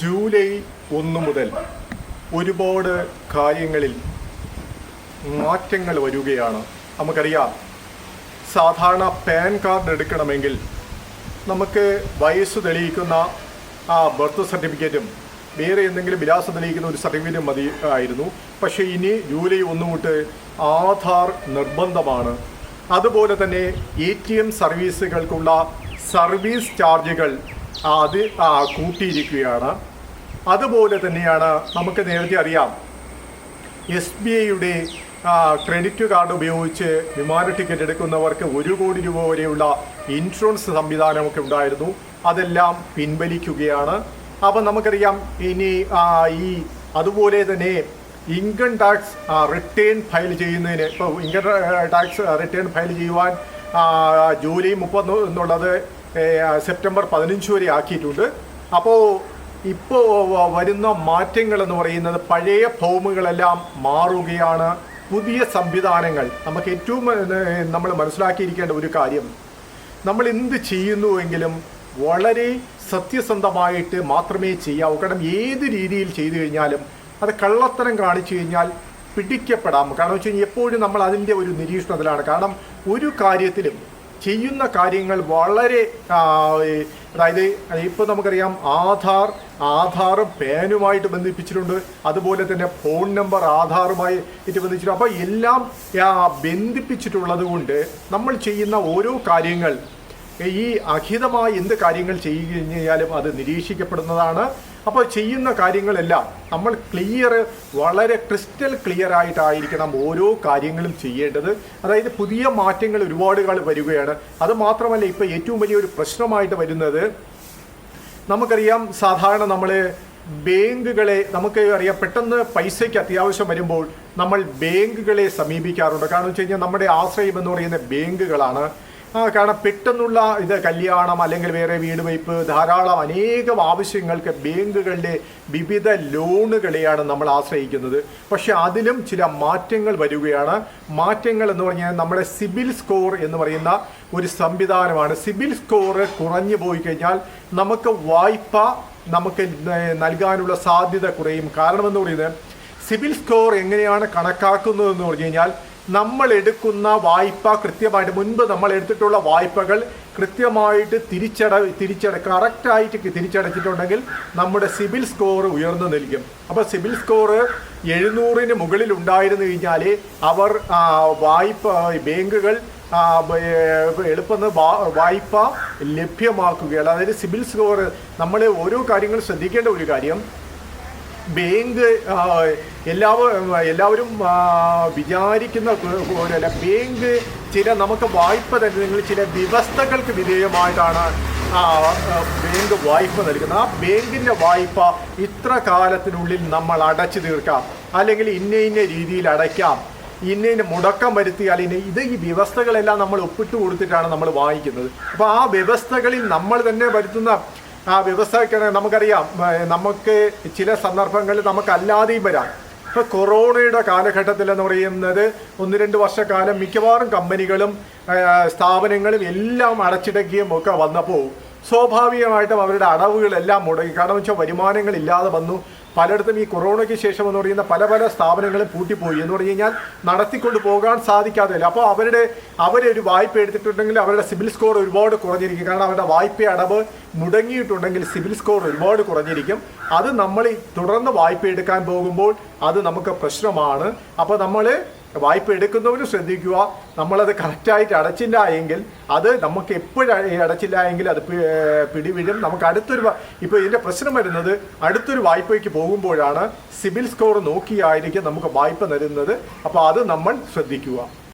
July ഒന്ന് മുതൽ ഒരുപാട് കാര്യങ്ങളിൽ മാറ്റങ്ങൾ വരികയാണ്. നമുക്കറിയാം സാധാരണ പാൻ കാർഡ് എടുക്കണമെങ്കിൽ നമുക്ക് വയസ്സ് തെളിയിക്കുന്ന ആ ബർത്ത് സർട്ടിഫിക്കറ്റും വേറെ എന്തെങ്കിലും വിലാസം തെളിയിക്കുന്ന ഒരു സർട്ടിഫിക്കറ്റും മതി ആയിരുന്നു. പക്ഷേ ഇനി ജൂലൈ ഒന്ന് തൊട്ട് ആധാർ നിർബന്ധമാണ്. അതുപോലെ തന്നെ എ ടി എം സർവീസുകൾക്കുള്ള സർവീസ് ചാർജുകൾ അത് കൂട്ടിയിരിക്കുകയാണ്. അതുപോലെ തന്നെയാണ് നമുക്ക് നേരത്തെ അറിയാം. എസ് ബി ഐയുടെ ക്രെഡിറ്റ് കാർഡ് ഉപയോഗിച്ച് വിമാന ടിക്കറ്റ് എടുക്കുന്നവർക്ക് ഒരു കോടി രൂപ വരെയുള്ള ഇൻഷുറൻസ് സംവിധാനമൊക്കെ ഉണ്ടായിരുന്നു. അതെല്ലാം പിൻവലിക്കുകയാണ്. അപ്പം നമുക്കറിയാം ഇനി ഈ അതുപോലെ തന്നെ ഇൻകം ടാക്സ് റിട്ടേൺ ഫയൽ ചെയ്യുന്നതിന് ഇപ്പോൾ ഇൻകം ടാക്സ് റിട്ടേൺ ഫയൽ ചെയ്യുവാൻ ജൂലൈ മുപ്പത് എന്നുള്ളത് സെപ്റ്റംബർ പതിനഞ്ച് വരെ ആക്കിയിട്ടുണ്ട്. അപ്പോൾ ഇപ്പോൾ വരുന്ന മാറ്റങ്ങൾ എന്ന് പറയുന്നത് പഴയ ഫോമുകളെല്ലാം മാറുകയാണ്. പുതിയ സംവിധാനങ്ങൾ. നമുക്ക് ഏറ്റവും നമ്മൾ മനസ്സിലാക്കിയിരിക്കേണ്ട ഒരു കാര്യം. നമ്മൾ എന്ത് ചെയ്യുന്നുവെങ്കിലും വളരെ സത്യസന്ധമായിട്ട് മാത്രമേ ചെയ്യാവൂ. കാരണം ഏത് രീതിയിൽ ചെയ്തു കഴിഞ്ഞാലും അത് കള്ളത്തരം കാണിച്ചു കഴിഞ്ഞാൽ പിടിക്കപ്പെടാം. കാരണം വെച്ച് കഴിഞ്ഞാൽ എപ്പോഴും നമ്മൾ അതിന്റെ ഒരു നിരീക്ഷണത്തിലാണ്. കാരണം ഒരു കാര്യത്തിലും ചെയ്യുന്ന കാര്യങ്ങൾ വളരെ അതായത് ഇപ്പോൾ നമുക്കറിയാം ആധാർ ആധാറും പേനുമായിട്ട് ബന്ധിപ്പിച്ചിട്ടുണ്ട്. അതുപോലെ തന്നെ ഫോൺ നമ്പർ ആധാറുമായി ഇട്ട് ബന്ധിച്ചിട്ടുണ്ട്. അപ്പോൾ എല്ലാം ബന്ധിപ്പിച്ചിട്ടുള്ളത് കൊണ്ട് നമ്മൾ ചെയ്യുന്ന ഓരോ കാര്യങ്ങൾ ഈ അഹിതമായ എന്ത് കാര്യങ്ങൾ ചെയ്യുക കഴിഞ്ഞാലും അത് നിരീക്ഷിക്കപ്പെടുന്നതാണ്. അപ്പോൾ ചെയ്യുന്ന കാര്യങ്ങളെല്ലാം നമ്മൾ ക്ലിയർ വളരെ ക്രിസ്റ്റൽ ക്ലിയർ ആയിട്ടായിരിക്കണം ഓരോ കാര്യങ്ങളും ചെയ്യേണ്ടത്. അതായത് പുതിയ മാറ്റങ്ങൾ ഒരുപാട് കാലം വരികയാണ്. അത് മാത്രമല്ല ഇപ്പോൾ ഏറ്റവും വലിയൊരു പ്രശ്നമായിട്ട് വരുന്നത് നമുക്കറിയാം സാധാരണ നമ്മൾ ബാങ്കുകളെ നമുക്ക് അറിയാം പെട്ടെന്ന് പൈസയ്ക്ക് അത്യാവശ്യം വരുമ്പോൾ നമ്മൾ ബാങ്കുകളെ സമീപിക്കാറുണ്ട്. കാരണം വെച്ച് കഴിഞ്ഞാൽ നമ്മുടെ ആശ്രയം എന്ന് പറയുന്ന ബാങ്കുകളാണ്. കാരണം പെട്ടെന്നുള്ള ഇത് കല്യാണം അല്ലെങ്കിൽ വേറെ വീട് വയ്പ് ധാരാളം അനേകം ആവശ്യങ്ങൾക്ക് ബാങ്കുകളുടെ വിവിധ ലോണുകളെയാണ് നമ്മൾ ആശ്രയിക്കുന്നത്. പക്ഷെ അതിലും ചില മാറ്റങ്ങൾ വരികയാണ്. മാറ്റങ്ങൾ എന്ന് പറഞ്ഞാൽ നമ്മുടെ സിബിൽ സ്കോർ എന്ന് പറയുന്ന ഒരു സംവിധാനമാണ്. സിബിൽ സ്കോർ കുറഞ്ഞു പോയി കഴിഞ്ഞാൽ നമുക്ക് വായ്പ നമുക്ക് നൽകാനുള്ള സാധ്യത കുറയും. കാരണമെന്ന് പറയുന്നത് സിബിൽ സ്കോർ എങ്ങനെയാണ് കണക്കാക്കുന്നതെന്ന് പറഞ്ഞു കഴിഞ്ഞാൽ നമ്മൾ എടുക്കുന്ന വായ്പ കൃത്യമായിട്ട് മുൻപ് നമ്മൾ എടുത്തിട്ടുള്ള വായ്പകൾ കൃത്യമായിട്ട് തിരിച്ചട തിരിച്ചട കറക്റ്റായിട്ട് തിരിച്ചടച്ചിട്ടുണ്ടെങ്കിൽ നമ്മുടെ സിബിൽ സ്കോർ ഉയർന്നു നിൽക്കും അപ്പോൾ സിബിൽ സ്കോർ എഴുന്നൂറിന് മുകളിൽ ഉണ്ടായിരുന്നു കഴിഞ്ഞാൽ അവർ വായ്പ ബാങ്കുകൾ എളുപ്പം വായ്പ ലഭ്യമാക്കുകയാണ്. അതായത് സിബിൽ സ്കോർ നമ്മൾ ഓരോ കാര്യങ്ങൾ ശ്രദ്ധിക്കേണ്ട ഒരു കാര്യം ബാങ്ക് എല്ലാവരും എല്ലാവരും വിചാരിക്കുന്ന പോലെയല്ല ബാങ്ക് ചില നമുക്ക് വായ്പ തരുന്നെങ്കിൽ ചില വ്യവസ്ഥകൾക്ക് വിധേയമായിട്ടാണ് ബാങ്ക് വായ്പ നൽകുന്നത്. ആ ബാങ്കിന്റെ വായ്പ ഇത്ര കാലത്തിനുള്ളിൽ നമ്മൾ അടച്ചു തീർക്കാം. അല്ലെങ്കിൽ ഇന്ന ഇന്ന രീതിയിൽ അടയ്ക്കാം. ഇന്ന ഇന്ന മുടക്കം വരുത്തിയാൽ ഇന്ന ഇത് ഈ വ്യവസ്ഥകളെല്ലാം നമ്മൾ ഒപ്പിട്ട് കൊടുത്തിട്ടാണ് നമ്മൾ വാങ്ങിക്കുന്നത്. അപ്പോൾ ആ വ്യവസ്ഥകളിൽ നമ്മൾ തന്നെ വരുത്തുന്ന ആ വ്യവസായക്ക് നമുക്കറിയാം. നമുക്ക് ചില സന്ദർഭങ്ങളിൽ നമുക്ക് അല്ലാതെയും വരാം. ഇപ്പൊ കൊറോണയുടെ കാലഘട്ടത്തിൽ എന്ന് പറയുന്നത് ഒന്ന് രണ്ട് വർഷക്കാലം മിക്കവാറും കമ്പനികളും സ്ഥാപനങ്ങളും എല്ലാം അടച്ചിടക്കുകയും ഒക്കെ വന്നപ്പോൾ സ്വാഭാവികമായിട്ടും അവരുടെ അടവുകളെല്ലാം മുടങ്ങി. കാരണം വെച്ചാൽ വരുമാനങ്ങൾ ഇല്ലാതെ വന്നു. പലയിടത്തും ഈ കൊറോണയ്ക്ക് ശേഷം എന്ന് പറയുന്ന പല പല സ്ഥാപനങ്ങളും പൂട്ടിപ്പോയി എന്ന് പറഞ്ഞു കഴിഞ്ഞാൽ നടത്തിക്കൊണ്ട് പോകാൻ സാധിക്കാതെ വരും അപ്പോൾ അവരുടെ അവരൊരു വായ്പ എടുത്തിട്ടുണ്ടെങ്കിൽ അവരുടെ സിബിൽ സ്കോർ ഒരുപാട് കുറഞ്ഞിരിക്കും. കാരണം അവരുടെ വായ്പ അടവ് മുടങ്ങിയിട്ടുണ്ടെങ്കിൽ സിബിൽ സ്കോർ ഒരുപാട് കുറഞ്ഞിരിക്കും. അത് നമ്മൾ തുടർന്ന് വായ്പ എടുക്കാൻ പോകുമ്പോൾ അത് നമുക്ക് പ്രശ്നമാണ്. അപ്പോൾ നമ്മൾ വായ്പ എടുക്കുന്നവരും ശ്രദ്ധിക്കുക. നമ്മളത് കറക്റ്റായിട്ട് അടച്ചില്ല എങ്കിൽ അത് നമുക്ക് എപ്പോഴും അടച്ചില്ല എങ്കിൽ അത് പിടിവിടും. നമുക്ക് അടുത്തൊരു ഇപ്പോൾ ഇതിന്റെ പ്രശ്നം വരുന്നത് അടുത്തൊരു വായ്പയ്ക്ക് പോകുമ്പോഴാണ് സിബിൽ സ്കോർ നോക്കിയായിരിക്കും നമുക്ക് വായ്പ തരുന്നത്. അപ്പോൾ അത് നമ്മൾ ശ്രദ്ധിക്കുക.